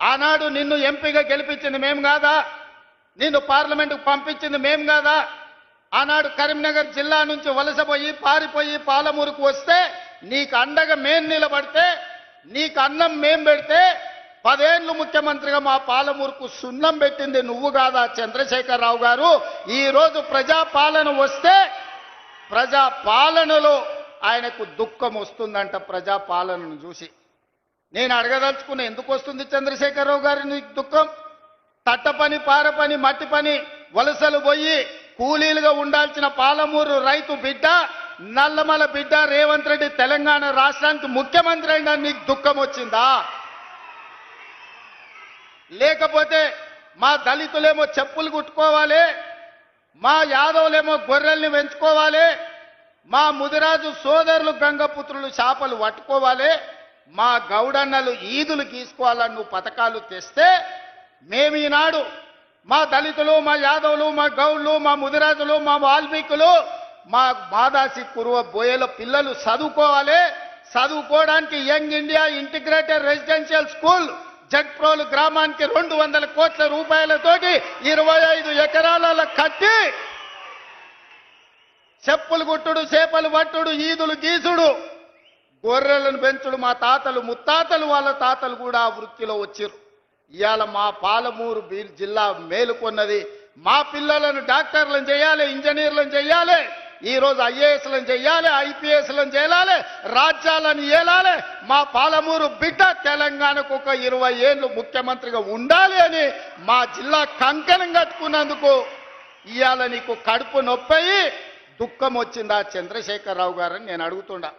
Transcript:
ఆనాడు నిన్ను ఎంపీగా గెలిపించింది మేము కాదా? నిన్ను పార్లమెంటుకు పంపించింది మేము కాదా? ఆనాడు కరీంనగర్ జిల్లా నుంచి వలసపోయి పారిపోయి పాలమూరుకు వస్తే నీకు అండగా మేం నిలబడితే నీకు అన్నం మేం పెడితే పదేళ్ళు ముఖ్యమంత్రిగా మా పాలమూరుకు సున్నం పెట్టింది నువ్వు కాదా చంద్రశేఖరరావు గారు? ఈరోజు ప్రజాపాలన వస్తే ప్రజాపాలనలో ఆయనకు దుఃఖం వస్తుందంట ప్రజాపాలనను చూసి. నేను అడగదలుచుకున్న ఎందుకు వస్తుంది చంద్రశేఖరరావు గారి నీకు దుఃఖం? తట్ట పని పార పని మట్టి పని వలసలు పోయి కూలీలుగా ఉండాల్సిన పాలమూరు రైతు బిడ్డ నల్లమల బిడ్డ రేవంత్ రెడ్డి తెలంగాణ రాష్ట్రానికి ముఖ్యమంత్రి అయినా నీకు దుఃఖం వచ్చిందా? లేకపోతే మా దళితులేమో చెప్పులు కుట్టుకోవాలి మా యాదవులేమో గొర్రెల్ని పెంచుకోవాలి మా ముదిరాజు సోదరులు గంగపుత్రులు చేపలు పట్టుకోవాలి మా గౌడన్నలు ఈదులు గీసుకోవాలని నువ్వు పథకాలు తెస్తే మేము ఈనాడు మా దళితులు మా యాదవులు మా గౌళ్ళు మా ముదిరాజులు మా వాల్మీకులు మా బాదాసి కురువ బోయల పిల్లలు చదువుకోవాలి. చదువుకోవడానికి young India integrated residential school Jagprolu గ్రామానికి రెండు వందల కోట్ల రూపాయలతోటి ఇరవై ఐదు ఎకరాల కట్టి చెప్పులు గుట్టుడు చేపలు పట్టుడు ఈదులు గీసుడు. గొర్రెలను పెంచుడు మా తాతలు ముత్తాతలు వాళ్ళ తాతలు కూడా ఆ వృత్తిలో వచ్చారు ఇవాళ మా పాలమూరు జిల్లా మేలుకొన్నది మా పిల్లలను డాక్టర్లను చేయాలి ఇంజనీర్లను చేయాలి ఈరోజు ఐఏఎస్లను చేయాలి ఐపీఎస్లను చేయాలి రాజ్యాలను ఏలాలి. మా పాలమూరు బిడ్డ తెలంగాణకు ఒక ఇరవై ఏళ్ళు ముఖ్యమంత్రిగా ఉండాలి అని మా జిల్లా కంకణం కట్టుకున్నందుకు ఇవాళ నీకు కడుపు నొప్పయి దుఃఖం వచ్చిందా చంద్రశేఖరరావు గారని నేను అడుగుతుండా.